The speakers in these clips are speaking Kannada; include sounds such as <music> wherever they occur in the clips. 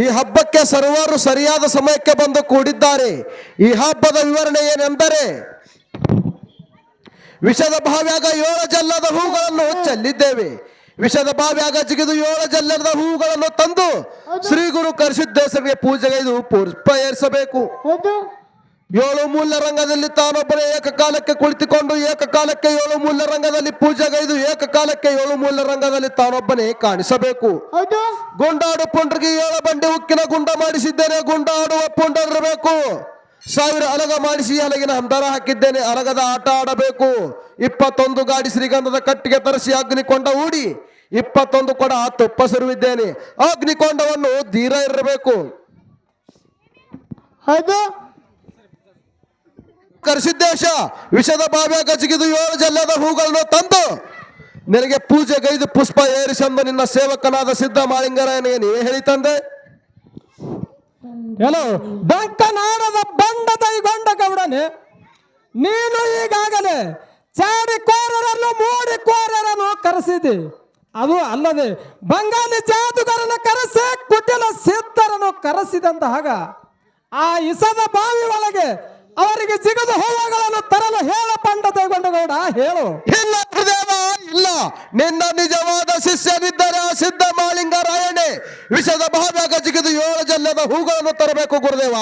ಈ ಹಬ್ಬಕ್ಕೆ ಸರ್ವರು ಸರಿಯಾದ ಸಮಯಕ್ಕೆ ಬಂದು ಕೂಡಿದ್ದಾರೆ. ಈ ಹಬ್ಬದ ವಿವರಣೆ ಏನೆಂದರೆ ವಿಷದ ಭಾವ್ಯಾಗ ಏಳು ಜಲ್ಲದ ಹೂಗಳನ್ನು ಚೆಲ್ಲಿದ್ದೇವೆ ವಿಷದ ಭಾವ್ಯಾಗ ಜಿಗಿದು ಏಳು ಜಲ್ಲದ ಹೂಗಳನ್ನು ತಂದು ಶ್ರೀ ಗುರು ಕರೆಸಿದ್ದೇಸರಿಗೆ ಪೂಜೆಗೆ ಇದು ಪುಷ್ಪ ಏರಿಸಬೇಕು. ಏಳು ಮೂಲ ರಂಗದಲ್ಲಿ ತಾನೊಬ್ಬನೇ ಏಕಕಾಲಕ್ಕೆ ಕುಳಿತುಕೊಂಡು ಏಕಕಾಲಕ್ಕೆ ಏಳು ಮೂಲ ರಂಗದಲ್ಲಿ ಪೂಜೆಗೈದು ಏಕಕಾಲಕ್ಕೆ ಏಳು ಮೂಲ ರಂಗದಲ್ಲಿ ತಾನೊಬ್ಬನೇ ಕಾಣಿಸಬೇಕು. ಹೌದು. ಗುಂಡಾಡು ಪುಂಡ್ರಿಗೆ ಏಳು ಬಂಡಿ ಉಕ್ಕಿನ ಗುಂಡ ಮಾಡಿಸಿದ್ದೇನೆ ಗುಂಡಾಡುವ ಪುಂಡರಿರಬೇಕು ಸಾವಿರ ಅಲಗ ಮಾಡಿಸಿ ಅಲಗಿನ ಹಂದರ ಹಾಕಿದ್ದೇನೆ ಅಲಗದ ಆಟ ಆಡಬೇಕು. ಇಪ್ಪತ್ತೊಂದು ಗಾಡಿ ಶ್ರೀಗಂಧದ ಕಟ್ಟಿಗೆ ತರಿಸಿ ಅಗ್ನಿಕೊಂಡ ಊಡಿ ಇಪ್ಪತ್ತೊಂದು ಕೂಡ ತುಪ್ಪ ಸುರುವಿದ್ದೇನೆ. ಅಗ್ನಿಕೊಂಡವನ್ನು ಧೀರ ಇರಬೇಕು. ಹೌದು. ಕರ್ಸಿದ್ದೇಶ ವಿಷದ ಬಾವಿಯ ಗಜಗಿದು ಏಳು ಜಲ್ಲದ ಹೂಗಳನ್ನು ತಂದು ನಿನಗೆ ಪೂಜೆಗೈದು ಪುಷ್ಪ ಏರಿಸಂದ ನಿನ್ನ ಸೇವಕನಾದ ಸಿದ್ಧ ಮಾಳಿಂಗರಾಯನಿಗೆ ನೀ ಹೇಳಿ ಡಂಕನಾಡದ ಬಂಡ ದೈಗೊಂಡ ಗೌಡನೆ, ನೀನು ಈಗಾಗಲೇ ಚಾಡಿ ಕೋರರನ್ನು ಮೂಡಿ ಕೋರರನ್ನು ಕರೆಸಿದಿ. ಅದು ಅಲ್ಲದೆ ಬಂಗಾಲಿ ಜಾದುಗರನ್ನು ಕರೆಸಿ, ಕುಟಿಲ ಸಿದ್ಧರನ್ನು ಕರೆಸಿದಂತ ಹಾಗ ಆ ಇಸದ ಬಾವಿ ಒಳಗೆ ಅವರಿಗೆ ಸಿಗದ ಹೂವುಗಳನ್ನು ತರಲು ಹೇಳ ಪಂಡ ದೈಗೊಂಡ ಗೌಡ ಹೇಳು. ಇಲ್ಲ ಗುರುದೇವ ಇಲ್ಲ. ನಿನ್ನ ನಿಜವಾದ ಶಿಷ್ಯನಿದ್ದರೆ ಆ ಸಿದ್ಧ ಮಾಳಿಂಗರಾಯಣೆ ವಿಷದ ಭಾಗ ಜಿಗಿದು ಏಳು ಜಲ್ಲದ ಹೂಗಳನ್ನು ತರಬೇಕು ಗುರುದೇವ.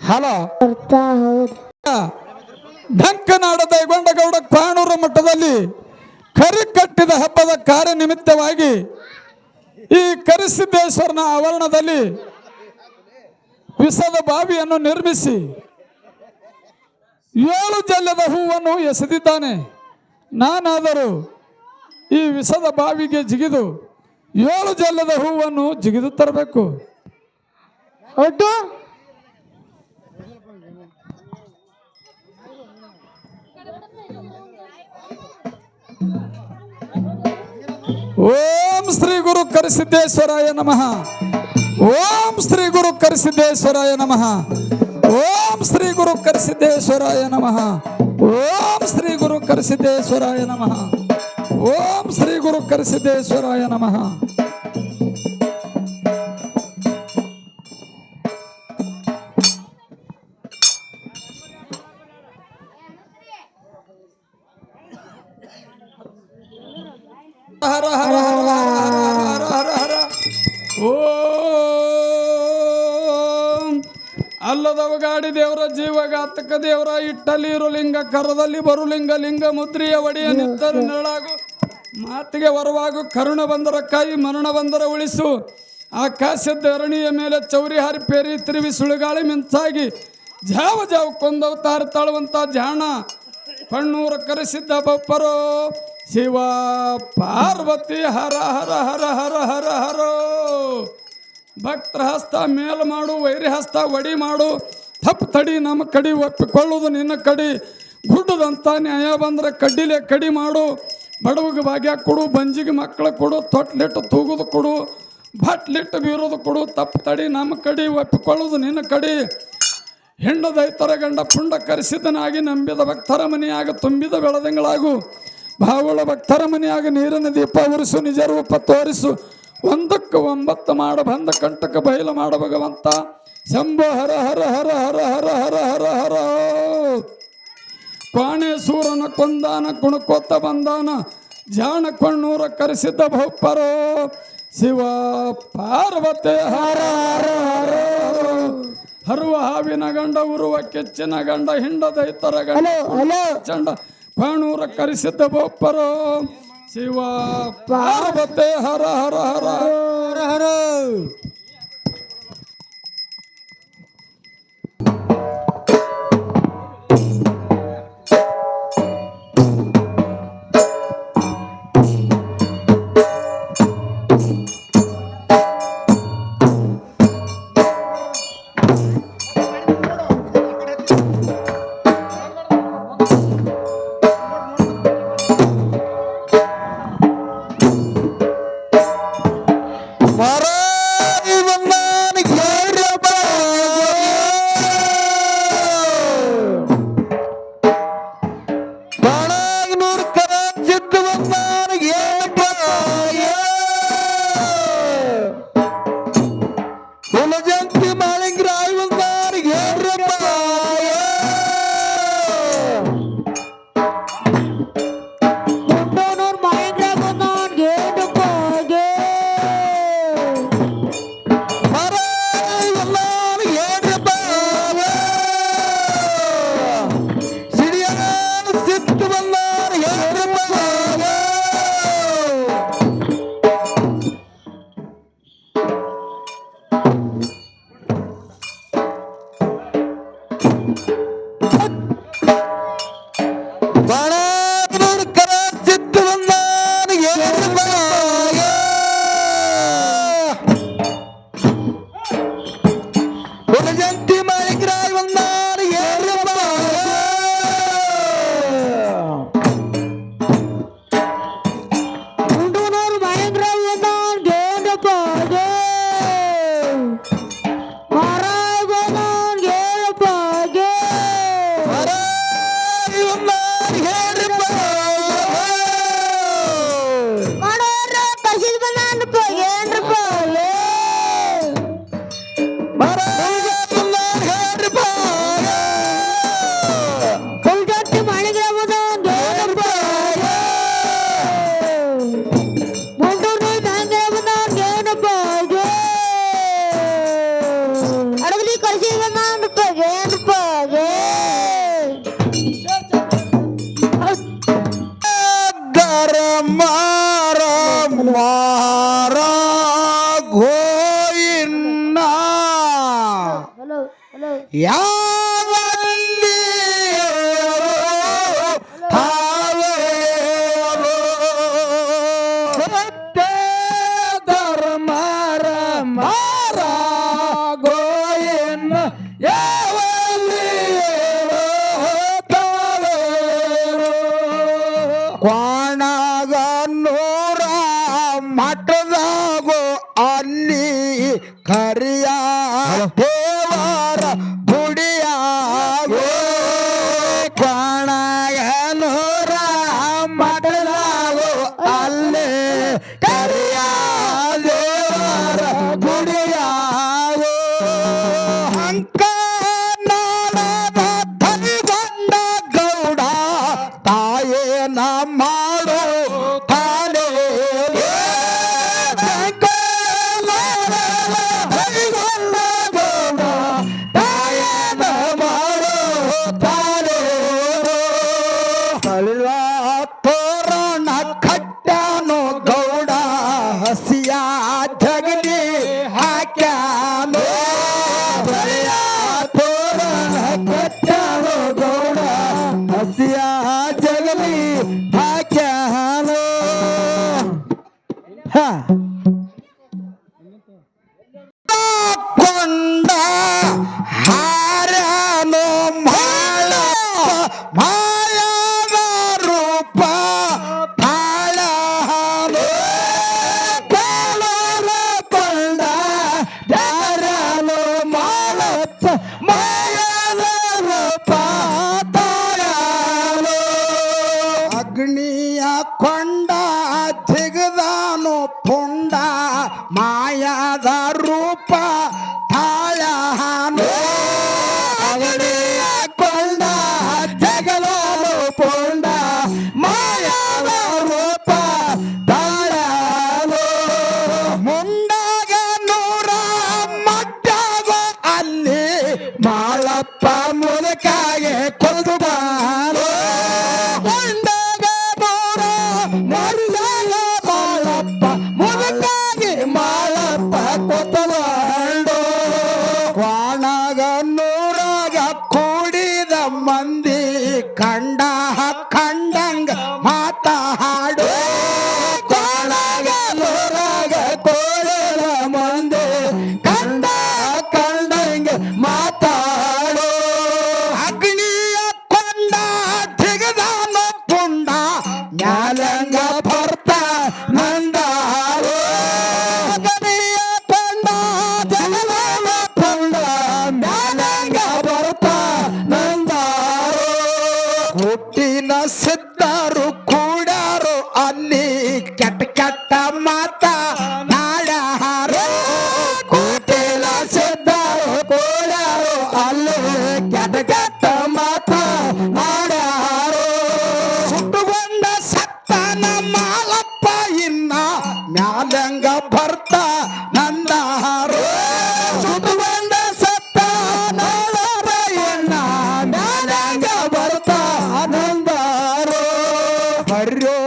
ಹಲೋ. ಢಂಕನಾಡ ದೈಗೊಂಡಗೌಡ ಕಾಣೂರು ಮಠದಲ್ಲಿ ಕರಿ ಕಟ್ಟಿದ ಹಬ್ಬದ ಕಾರ್ಯ ನಿಮಿತ್ತವಾಗಿ ಈ ಕರಿಸಿದ್ದೇಶ್ವರನ ಆವರಣದಲ್ಲಿ ವಿಸದ ಬಾವಿಯನ್ನು ನಿರ್ಮಿಸಿ ಏಳು ಜಲ್ಲದ ಹೂವನ್ನು ಎಸೆದಿದ್ದಾನೆ. ನಾನಾದರೂ ಈ ವಿಷದ ಬಾವಿಗೆ ಜಿಗಿದು ಏಳು ಜಲ್ಲದ ಹೂವನ್ನು ಜಿಗಿದು ತರಬೇಕು. ಒಟ್ಟು ಓಂ ಶ್ರೀ ಗುರು ಕರಿಸಿದ್ದೇಶ್ವರಾಯ ನಮಃ. ಓಂ ಶ್ರೀ ಗುರು ಕರಿಸಿದ್ದೇಶ್ವರಾಯ ನಮಃ ಓಂ ಶ್ರೀ ಗುರು ಕರಿಸಿದ್ದೇಶ್ವರಾಯ ನಮಃ ಓಂ ಶ್ರೀ ಗುರು ಕರಿಸಿದ್ದೇಶ್ವರಾಯ ನಮಃ ಓಂ ಶ್ರೀ ಗುರು ಕರಿಸಿದ್ದೇಶ್ವರಾಯ ನಮಃ ಹರ ಹರ ಹರ ಹರ ಹರ ಗಾಡಿ ದೇವರ ಜೀವಗಾತಕ ದೇವರ ಇಟ್ಟಲ್ಲಿ ಇರು ಲಿಂಗ, ಕರದಲ್ಲಿ ಬರು ಲಿಂಗ ಮುದ್ರಿಯ ಒಡೆಯ ನಿತ್ತರು ನೆರಳಾಗು. ಮಾತಿಗೆ ವರವಾಗು, ಕರುಣ ಬಂದರ ಕಾಯಿ, ಮರಣ ಬಂದರ ಉಳಿಸು. ಆಕಾಶದ ಅರಣಿಯ ಮೇಲೆ ಚೌರಿ ಹಾರಿ ಪೇರಿ ತಿರುವಿ ಸುಳಿಗಾಳಿ ಮಿಂಚಾಗಿ. ಜಾವ ಜಾವ ಕೊಂದವತಾರ ತಾಳುವಂತ ಜಾಣ. ಕಣ್ಣೂರ ಕರೆಸಿದ್ದ ಬಪ್ಪರೋ. ಶಿವ, ಪಾರ್ವತಿ, ಹರ ಹರ ಹರ ಹರ ಹರ, ಹರೋ. ಭಕ್ತರ ಹಸ್ತ ಮೇಲ್ ಮಾಡು ವೈರಿ ಹಸ್ತ ಒಡಿ ಮಾಡು. ತಪ್ಪು ತಡಿ, ನಮ್ಮ ಕಡಿ ಒಪ್ಪಿಕೊಳ್ಳೋದು ನಿನ್ನ ಕಡಿ. ಗುಡ್ಡದಂತ ನ್ಯಾಯ ಬಂದ್ರೆ ಕಡ್ಡಿಲೆ ಕಡಿ ಮಾಡು. ಬಡವಿಗೆ ಭಾಗ್ಯ ಕೊಡು, ಬಂಜಿಗೆ ಮಕ್ಕಳು ಕೊಡು, ತೊಟ್ಲಿಟ್ಟು ತೂಗುದು ಕೊಡು, ಬಟ್ಲಿಟ್ಟು ಬೀರೋದು ಕೊಡು. ತಪ್ಪು ತಡಿ, ನಮ್ಮ ಕಡಿ ಒಪ್ಪಿಕೊಳ್ಳೋದು ನಿನ್ನ ಕಡಿ. ಹೆಂಡದೈತರ ಗಂಡ ಪುಂಡ ಕರೆಸಿದನಾಗಿ ನಂಬಿದ ಭಕ್ತರ ಮನೆಯಾಗ ತುಂಬಿದ ಬೆಳದಂಗಳಾಗು. ಭಾವುಳ ಭಕ್ತರ ಮನೆಯಾಗ ನೀರಿನ ದೀಪ ಉರಿಸು, ನಿಜ ರೂಪ ತೋರಿಸು. ಒಂದಕ್ಕೆ ಒಂಬತ್ತು ಮಾಡ ಬಂದ ಕಂಟಕ ಬಯಲು ಮಾಡ ಭಗವಂತ. ಶಂಭ ಹರ ಹರ ಹರ ಹರ ಹರ ಹರ ಹರ ಹರ ಪಾಣೇಶ್ವರನ ಕೊಂದಾನ ಕುಣಕೋತ ಬಂದಾನ. ಜಾಣ ಕಣ್ಣೂರ ಕರೆಸಿದ್ದ ಭೌಪರೋ. ಶಿವ ಪಾರ್ವತಿ ಹರ ಹರ ಹರ ಹರುವ ಹಾವಿನ ಗಂಡ ಉರುವ ಕೆಚ್ಚಿನ ಗಂಡ ಹಿಂಡದೈತರ ಗಂಡ ಹಲೋ ಹಲೋ. ಚಂಡ ಪಾಣೂರ ಕರೆಸಿದ್ದ ಬೊಪ್ಪರು ಶಿವ ಪಾರ್ವತಿ ಹರ ಹರ. ಹರ ಹರ ಹರ. vayan ಪಟ್ಟ ಹೋಗೋಣ. ಹಸಿಯ ಧರಣಿಯ ಕೊಂಡ ಜಿಗದಾನು ಪುಂಡ. I don't know.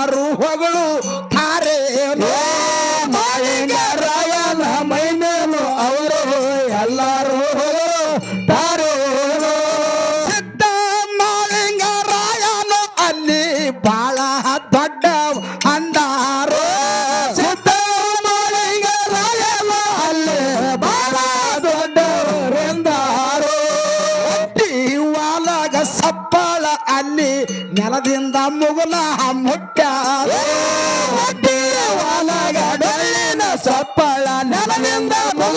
ಎಲ್ಲರೂ ಹೊಗಳು ತಾರೆ ಮಾಳಿಂಗರಾಯನ ಮೈಮೇಲು ಅವರು ಎಲ್ಲರೂ ಹೊಗಳು ತಾರೆ ಸಿದ್ಧ ಮಾಳಿಂಗರಾಯನು ಅಲ್ಲಿ ಬಾಳ ದೊಡ್ಡ ಅಂದಾರು. ಸಿದ್ಧ ಮಾಳಿಂಗರಾಯನು ಅಲ್ಲಿ ಬಾಳ ದೊಡ್ಡವರೆಂದಾರು. ಒಟ್ಟಿ ವಾಲಾಗ ಸಪ್ಪಳ ಅಲ್ಲಿ ನೆಲದಿಂದ ಮುಗುಲ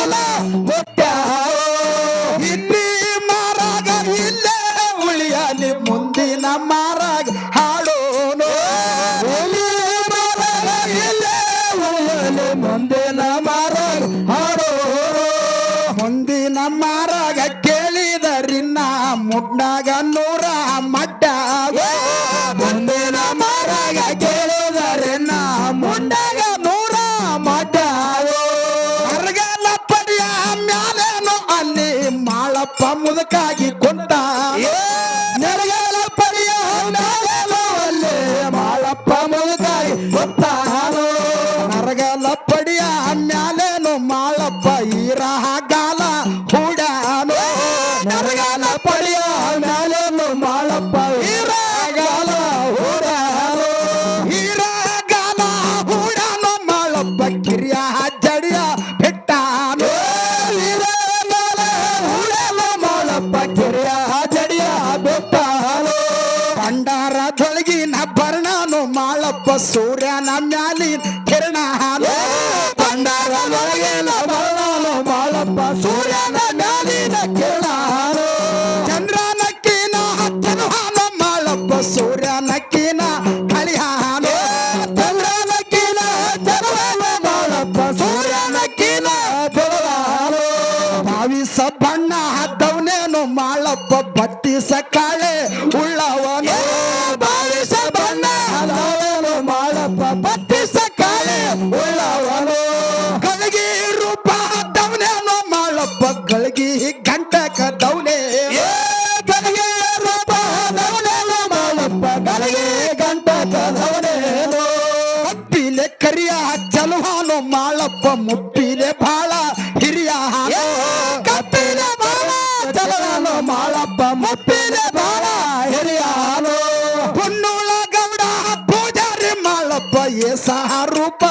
the Lord. সন্তান ಕರ್ಣನು ಮಾಳಪ್ಪ ಸೂರ್ಯನ ಮ್ಯಾಲಿನ ಕಿರಣ ಭಂಡಾರದೊಳಗಿನ ಕರ್ಣನು ಮಾಳಪ್ಪ ಗಳಗಿ ಗಂಟ ಕದ್ದವನೇ ಗಳಗಿ ರೂಪ ಹದ್ದವನೇನು ಮಾಳಪ್ಪ ಗಳಗಿ ಗಂಟ ಕದವನೇನು ಮುಪ್ಪಿಲೆ ಕರಿಯ ಚಲುವಾನು ಮಾಳಪ್ಪ ಮುಪ್ಪಿಲೆ ಬಾಳ ಹಿರಿಯ ಕಪ್ಪಿಲೆ ಬಾಳ ಚಲುವಾನು ಮಾಳಪ್ಪ ಮುಪ್ಪಿಲೆ ಬಾಳ ಹಿರಿಯಾನು ಪುಣ್ಣುಳ ಗೌಡ ಪೂಜಾರಿ ಮಾಳಪ್ಪ ಏಸ ರೂಪ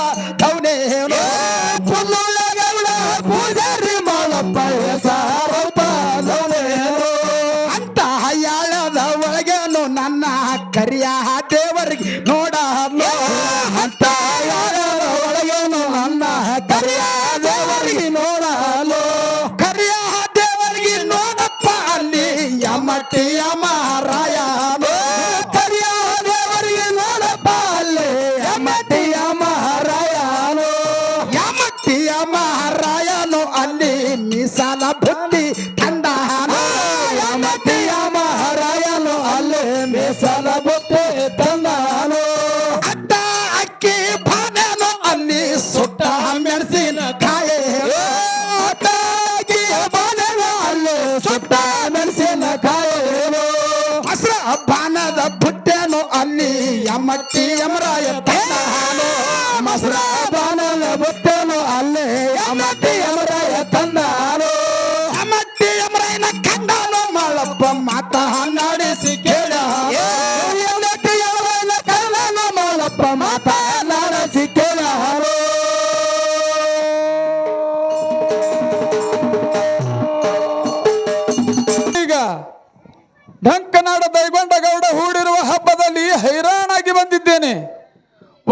ಹೈರಾಣಾಗಿ ಬಂದಿದ್ದೇನೆ.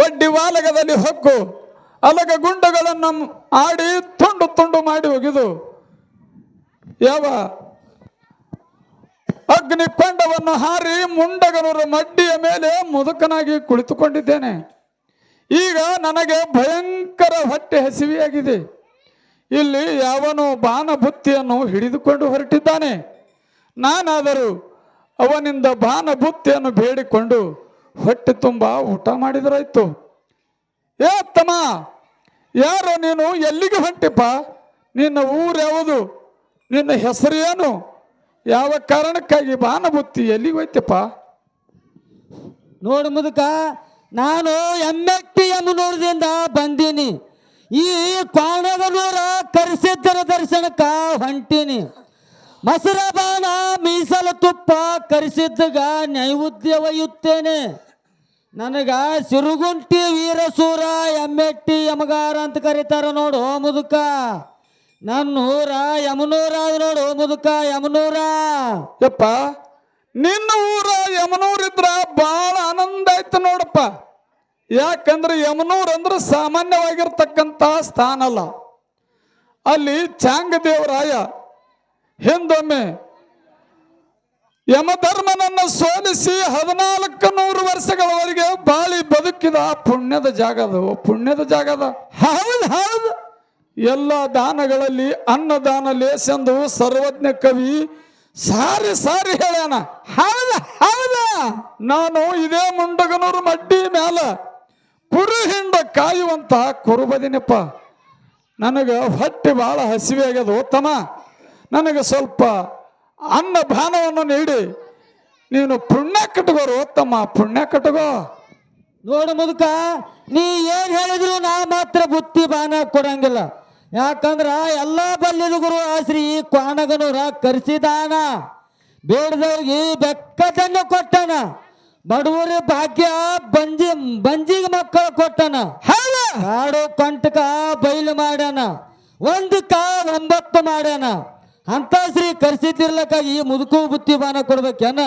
ಒಡ್ಡಿ ವಾಲಗದಲ್ಲಿ ಹೊಕ್ಕು, ಅಲಗ ಗುಂಡುಗಳನ್ನು ಆಡಿ ತುಂಡು ತುಂಡು ಮಾಡಿ ಒಗೆದು, ಯಾವ ಅಗ್ನಿ ಕೊಂಡವನ್ನು ಹಾರಿ ಮುಂಡಗನೂರ ಮಡ್ಡಿಯ ಮೇಲೆ ಮುದುಕನಾಗಿ ಕುಳಿತುಕೊಂಡಿದ್ದೇನೆ. ಈಗ ನನಗೆ ಭಯಂಕರ ಹೊಟ್ಟೆ ಹಸಿವೆಯಾಗಿದೆ. ಇಲ್ಲಿ ಯಾವನು ಬಾನಭುತ್ತಿಯನ್ನು ಹಿಡಿದುಕೊಂಡು ಹೊರಟಿದ್ದಾನೆ. ನಾನಾದರೂ ಅವನಿಂದ ಬಾನ ಬೇಡಿಕೊಂಡು ಹೊಟ್ಟೆ ತುಂಬ ಊಟ ಮಾಡಿದ್ರಾಯ್ತು. ಏ ತಮ್ಮ ಯಾರೋ ನೀನು ಎಲ್ಲಿಗೆ ಹೊಂಟಿಪ್ಪ? ನಿನ್ನ ಊರು ಯಾವುದು? ನಿನ್ನ ಹೆಸರು ಏನು? ಯಾವ ಕಾರಣಕ್ಕಾಗಿ ಬಾನ ಎಲ್ಲಿಗೆ ಹೋಯ್ತಪ್ಪ? ನೋಡು ಮುದುಕ, ನಾನು ಎಮ್ಮೆಟ್ಟಿ ಎಮ್ಮನೂರದಿಂದ ಬಂದೀನಿ. ಈ ಕ್ವಾಣಗನೂರ ಕರಿಸಿದ್ದರ ದರ್ಶನಕ್ಕ ಹೊಂಟೀನಿ. ಮಸರಬಾನ ಮೀಸಲ ತುಪ್ಪ ಕರಿಸಿದ್ದಗ ನೈವೇದ್ಯ ಒಯ್ಯುತ್ತೇನೆ ನನಗ ಸಿರುಗುಂಟಿ ವೀರಸೂರ ಎಮ್ಮೆಟ್ಟಿ ಯಮಗಾರ ಅಂತ ಕರೀತಾರ ನೋಡು ಮುದುಕ. ನನ್ನ ಊರ ಯಮನೂರ ನೋಡು ಮುದುಕ, ಯಮನೂರ. ಯಪ್ಪ, ನಿನ್ನ ಊರ ಯಮನೂರಿದ್ರ ಭಾಳ ಆನಂದ ಆಯ್ತು ನೋಡಪ್ಪ. ಯಾಕಂದ್ರೆ ಯಮನೂರ್ ಅಂದ್ರೆ ಸಾಮಾನ್ಯವಾಗಿರ್ತಕ್ಕಂಥ ಸ್ಥಾನ ಅಲ್ಲ. ಅಲ್ಲಿ ಚಾಂಗ ದೇವರಾಯ ಹಿಂದೊಮ್ಮೆ ಯಮಧರ್ಮನನ್ನು ಸೋಲಿಸಿ ಹದಿನಾಲ್ಕು ನೂರು ವರ್ಷಗಳವರೆಗೆ ಬಾಳಿ ಬದುಕಿದ ಪುಣ್ಯದ ಜಾಗದ ಪುಣ್ಯದ ಜಾಗದ ಹೌದು ಹೌದು. ಎಲ್ಲ ದಾನಗಳಲ್ಲಿ ಅನ್ನದಾನ ಲೇಸೆಂದು ಸರ್ವಜ್ಞ ಕವಿ ಸಾರಿ ಸಾರಿ ಹೇಳ್ಯಾನ. ಹೌದು ಹೌದು. ನಾನು ಇದೇ ಮುಂಡಗನೂರು ಮಡ್ಡಿ ಮ್ಯಾಲ ಕುರು ಹಿಂಡ ಕಾಯುವಂತ ಕುರುಬದಿನಪ್ಪ. ನನಗೆ ಹೊಟ್ಟೆ ಭಾಳ ಹಸಿವೆ ಆಗ್ಯದ ತಮ್ಮ ನನಗೆ ಸ್ವಲ್ಪ ಅನ್ನ ಭಾನವನ್ನು ನೀಡಿ. ನೀನು ಪುಣ್ಯ ಕಟ್ಕೋರು ತಮ್ಮ ಪುಣ್ಯ ಕಟ್ಟಗೋ ನೋಡು ಮುದುಕ ನೀ ಏನ್ ಹೇಳಿದ್ರು ನಾ ಮಾತ್ರ ಬುತ್ತಿ ಬಾನ ಕೊಡಂಗಿಲ್ಲ. ಯಾಕಂದ್ರ ಎಲ್ಲಾ ಬಲ್ಲಿದ ಗುರು ಆ ಶ್ರೀ ಕ್ವಾಣಗನೂರ ಕರೆಸಿದಾನ. ಬೇಡದವ್ರಿಗೆ ಬೆಕ್ಕದನ್ನು ಕೊಟ್ಟನ. ಬಡವರ ಭಾಗ್ಯ ಬಂಜಿ ಬಂಜಿಗೆ ಮಕ್ಕಳು ಕೊಟ್ಟನ. ಹಾಡು ಕಂಟಕ ಬಯಲು ಮಾಡ್ಯಾನ. ಒಂದಕ್ಕ ಒಂಬತ್ತು ಮಾಡ್ಯಾನ. ಅಂತ ಶ್ರೀ ಈ ಮುದುಕು ಬುತ್ತಿ ಬಾನ ಕೊಡ್ಬೇಕೇನ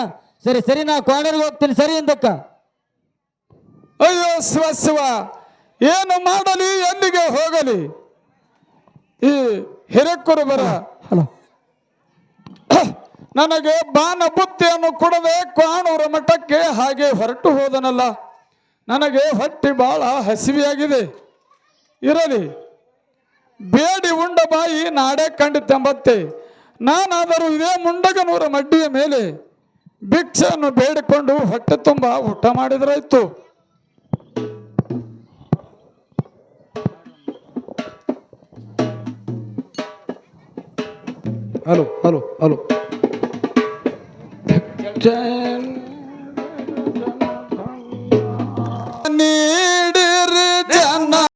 ಸರಿ ಸರಿ ನಾ ಕಾರ್ನರ್ಗೆ ಹೋಗ್ತೀನಿ. ಸರಿ ಇಂದಕ್ಕ ಶಿವ ಶಿವ. ಏನು ಮಾಡಲಿ ಎಂದಿಗೆ ಹೋಗಲಿ? ಈ ಹಿರೇಕುರುಬರ. ಹಲೋ <coughs> ನನಗೆ ಬಾನ ಬುತ್ತಿಯನ್ನು ಕೊಡದೆ ಕ್ವಾಣೂರ ಮಠಕ್ಕೆ ಹಾಗೆ ಹೊರಟು ಹೋದನಲ್ಲ. ನನಗೆ ಹೊಟ್ಟೆ ಬಹಳ ಹಸಿವಿಯಾಗಿದೆ. ಇರಲಿ. ಬೇಡಿ ಉಂಡ ಬಾಯಿ ನಾಡೆ ಕಂಡಿತೆಂಬತ್ತೆ ನಾನಾದರೂ ಇದೇ ಮುಂಡಗನೂರ ಮಡ್ಡಿಯ ಮೇಲೆ ಭಿಕ್ಷೆಯನ್ನು ಬೇಡಿಕೊಂಡು ಹೊಟ್ಟೆ ತುಂಬ ಊಟ ಮಾಡಿದ್ರಾಯ್ತು. Hello hello hello. ನೀ